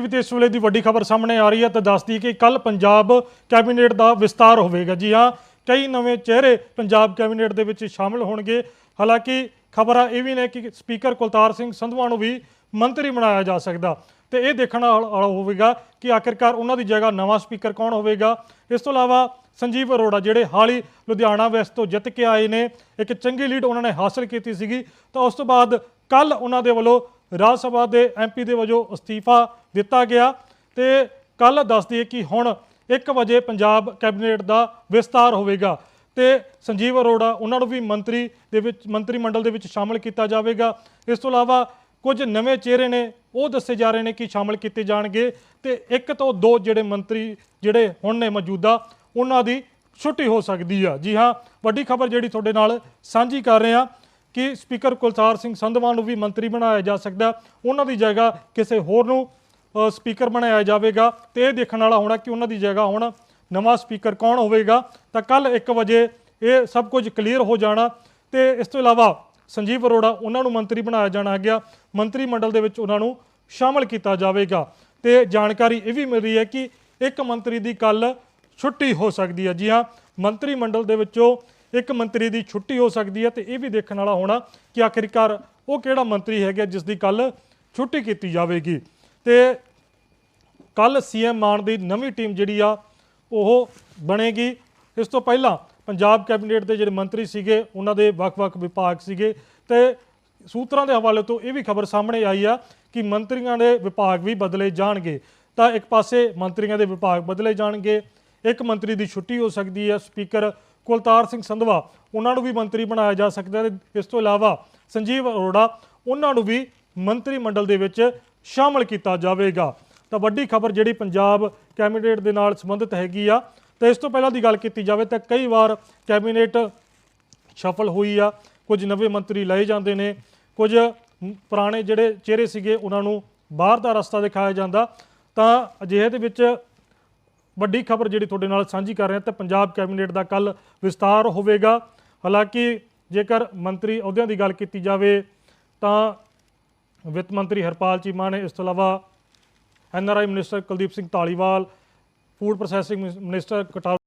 ਵੀ ਤੇ ਇਸ ਵੇਲੇ ਦੀ ਵੱਡੀ ਖਬਰ ਸਾਹਮਣੇ ਆ ਰਹੀ ਹੈ ਤਾਂ ਦੱਸਦੀ ਕਿ ਕੱਲ ਪੰਜਾਬ ਕੈਬਨਿਟ ਦਾ ਵਿਸਤਾਰ ਹੋਵੇਗਾ। ਜੀ ਹਾਂ, ਕਈ ਨਵੇਂ ਚਿਹਰੇ ਪੰਜਾਬ ਕੈਬਨਿਟ ਦੇ ਵਿੱਚ ਸ਼ਾਮਲ ਹੋਣਗੇ। ਹਾਲਾਂਕਿ ਖਬਰਾਂ ਇਹ ਵੀ ਨੇ ਕਿ ਸਪੀਕਰ ਕੁਲਤਾਰ ਸਿੰਘ ਸੰਧਵਾ ਨੂੰ ਵੀ ਮੰਤਰੀ ਬਣਾਇਆ ਜਾ ਸਕਦਾ ਤੇ ਇਹ ਦੇਖਣਾ ਹੋਵੇਗਾ ਕਿ ਆਖਿਰਕਾਰ ਉਹਨਾਂ ਦੀ ਜਗ੍ਹਾ ਨਵਾਂ ਸਪੀਕਰ ਕੌਣ ਹੋਵੇਗਾ। ਇਸ ਤੋਂ ਇਲਾਵਾ ਸੰਜੀਵ ਅਰੋੜਾ ਜਿਹੜੇ ਹਾਲ ਹੀ ਲੁਧਿਆਣਾ ਵੈਸਟ ਤੋਂ ਜਿੱਤ ਕੇ ਆਏ ਨੇ, ਇੱਕ ਚੰਗੀ ਲੀਡ ਉਹਨਾਂ ਨੇ ਹਾਸਲ ਕੀਤੀ ਸੀਗੀ। ਤਾਂ ਉਸ ਤੋਂ ਬਾਅਦ ਕੱਲ ਉਹਨਾਂ ਦੇ ਵੱਲੋਂ ਰਾਜ ਸਭਾ ਦੇ ਐਮਪੀ ਦੇ ਵਜੋਂ ਅਸਤੀਫਾ ਦਿੱਤਾ ਗਿਆ ਤੇ ਕੱਲ ਦੱਸਦੀ ਹੈ ਕਿ ਹੁਣ 1 ਵਜੇ ਪੰਜਾਬ ਕੈਬਨਿਟ ਦਾ ਵਿਸਤਾਰ ਹੋਵੇਗਾ ਤੇ ਸੰਜੀਵ ਅਰੋੜਾ, ਉਹਨਾਂ ਨੂੰ ਵੀ ਮੰਤਰੀ ਦੇ ਵਿੱਚ, ਮੰਤਰੀ ਮੰਡਲ ਦੇ ਵਿੱਚ ਸ਼ਾਮਲ ਕੀਤਾ ਜਾਵੇਗਾ। ਇਸ ਤੋਂ ਇਲਾਵਾ ਕੁਝ ਨਵੇਂ ਚਿਹਰੇ ਨੇ, ਉਹ ਦੱਸੇ ਜਾ ਰਹੇ ਨੇ ਕਿ ਸ਼ਾਮਲ ਕੀਤੇ ਜਾਣਗੇ ਤੇ ਇੱਕ ਤੋਂ ਦੋ ਜਿਹੜੇ ਮੰਤਰੀ ਜਿਹੜੇ ਹੁਣ ਨੇ ਮੌਜੂਦਾ, ਉਹਨਾਂ ਦੀ ਛੁੱਟੀ ਹੋ ਸਕਦੀ ਆ। ਜੀ ਹਾਂ, ਵੱਡੀ ਖਬਰ ਜਿਹੜੀ ਤੁਹਾਡੇ ਨਾਲ ਸਾਂਝੀ ਕਰ ਰਹੇ ਹਾਂ। ਕਿ ਸਪੀਕਰ ਕੁਲਤਾਰ ਸਿੰਘ ਸੰਧਵਾ ਨੂੰ ਵੀ ਮੰਤਰੀ ਬਣਾਇਆ ਜਾ ਸਕਦਾ ਉਹਨਾਂ ਦੀ ਜਗ੍ਹਾ ਕਿਸੇ ਹੋਰ ਨੂੰ ਸਪੀਕਰ ਬਣਾਇਆ ਜਾਵੇਗਾ ਤੇ ਇਹ ਦੇਖਣ ਵਾਲਾ ਹੋਣਾ ਕਿ ਉਹਨਾਂ ਦੀ ਜਗ੍ਹਾ ਹੁਣ ਨਵਾਂ ਸਪੀਕਰ ਕੌਣ ਹੋਵੇਗਾ। ਤਾਂ ਕੱਲ 1 ਵਜੇ ਇਹ ਸਭ ਕੁਝ ਕਲੀਅਰ ਹੋ ਜਾਣਾ ਤੇ ਇਸ ਤੋਂ ਇਲਾਵਾ ਸੰਜੀਵ ਅਰੋੜਾ, ਉਹਨਾਂ ਨੂੰ ਮੰਤਰੀ ਬਣਾਇਆ ਜਾਣਾ ਗਿਆ। ਮੰਤਰੀ ਮੰਡਲ ਦੇ ਵਿੱਚ ਉਹਨਾਂ ਨੂੰ ਸ਼ਾਮਲ ਕੀਤਾ ਜਾਵੇਗਾ ਤੇ ਜਾਣਕਾਰੀ ਇਹ ਵੀ ਮਿਲ ਰਹੀ ਹੈ ਕਿ ਇੱਕ ਮੰਤਰੀ ਦੀ ਕੱਲ ਛੁੱਟੀ ਹੋ ਸਕਦੀ ਹੈ। ਜੀ ਹਾਂ, ਮੰਤਰੀ ਮੰਡਲ ਦੇ ਵਿੱਚੋਂ ਇੱਕ ਮੰਤਰੀ ਦੀ ਛੁੱਟੀ ਹੋ ਸਕਦੀ ਹੈ ਤੇ ਇਹ ਵੀ ਦੇਖਣ ਵਾਲਾ ਹੋਣਾ ਕਿ ਆਖਿਰਕਾਰ ਉਹ ਕਿਹੜਾ ਮੰਤਰੀ ਹੈਗਾ ਜਿਸ ਦੀ ਕੱਲ ਛੁੱਟੀ ਕੀਤੀ ਜਾਵੇਗੀ। ਤੇ ਕੱਲ ਸੀਐਮ ਮਾਨ ਦੀ ਨਵੀਂ ਟੀਮ ਜਿਹੜੀ ਆ, ਉਹ ਬਣੇਗੀ। ਇਸ ਤੋਂ ਪਹਿਲਾਂ ਪੰਜਾਬ ਕੈਬਨਿਟ ਦੇ ਜਿਹੜੇ ਮੰਤਰੀ ਸੀਗੇ, ਉਹਨਾਂ ਦੇ ਵੱਖ-ਵੱਖ ਵਿਭਾਗ ਸੀਗੇ ਤੇ ਸੂਤਰਾਂ ਦੇ ਹਵਾਲੇ ਤੋਂ ਇਹ ਵੀ ਖਬਰ ਸਾਹਮਣੇ ਆਈ ਆ ਕਿ ਮੰਤਰੀਆਂ ਦੇ ਵਿਭਾਗ ਵੀ ਬਦਲੇ ਜਾਣਗੇ। ਤਾਂ ਇੱਕ ਪਾਸੇ ਮੰਤਰੀਆਂ ਦੇ ਵਿਭਾਗ ਬਦਲੇ ਜਾਣਗੇ, ਇੱਕ ਮੰਤਰੀ ਦੀ ਛੁੱਟੀ ਹੋ ਸਕਦੀ ਹੈ, ਸਪੀਕਰ ਕੁਲਤਾਰ ਸਿੰਘ ਸੰਧਵਾ, ਉਹਨਾਂ ਨੂੰ ਵੀ ਮੰਤਰੀ ਬਣਾਇਆ ਜਾ ਸਕਦਾ ਹੈ। ਇਸ ਤੋਂ ਇਲਾਵਾ ਸੰਜੀਵ ਅਰੋੜਾ, ਉਹਨਾਂ ਨੂੰ ਵੀ ਮੰਤਰੀ ਮੰਡਲ ਦੇ ਵਿੱਚ ਸ਼ਾਮਲ ਕੀਤਾ ਜਾਵੇਗਾ। ਤਾਂ ਵੱਡੀ ਖਬਰ ਜਿਹੜੀ ਪੰਜਾਬ ਕੈਬਨਿਟ ਦੇ ਨਾਲ ਸੰਬੰਧਿਤ ਹੈਗੀ ਆ, ਤਾਂ ਇਸ ਤੋਂ ਪਹਿਲਾਂ ਦੀ ਗੱਲ ਕੀਤੀ ਜਾਵੇ ਤਾਂ ਕਈ ਵਾਰ ਕੈਬਨਿਟ ਸਫਲ ਹੋਈ ਆ, ਕੁਝ ਨਵੇਂ ਮੰਤਰੀ ਲਏ ਜਾਂਦੇ ਨੇ, ਕੁਝ ਪੁਰਾਣੇ ਜਿਹੜੇ ਚਿਹਰੇ ਸੀਗੇ, ਉਹਨਾਂ ਨੂੰ ਬਾਹਰ ਦਾ ਰਸਤਾ ਦਿਖਾਇਆ ਜਾਂਦਾ। ਤਾਂ ਅਜਿਹੇ ਦੇ ਵਿੱਚ ਵੱਡੀ ਖਬਰ ਜਿਹੜੀ ਤੁਹਾਡੇ ਨਾਲ ਸਾਂਝੀ ਕਰ ਰਹੇ ਹਾਂ ਤੇ ਪੰਜਾਬ ਕੈਬਨਿਟ ਦਾ ਕੱਲ ਵਿਸਤਾਰ ਹੋਵੇਗਾ। ਹਾਲਾਂਕਿ ਜੇਕਰ ਮੰਤਰੀ ਅਹੁਦਿਆਂ ਦੀ ਗੱਲ ਕੀਤੀ ਜਾਵੇ ਤਾਂ ਵਿੱਤ ਮੰਤਰੀ ਹਰਪਾਲ ਚੀਮਾ ਨੇ ਇਸ ਤੋਂ ਇਲਾਵਾ NRI minister Kuldeep Singh Dhaliwal, food processing minister ਕਟਾਰ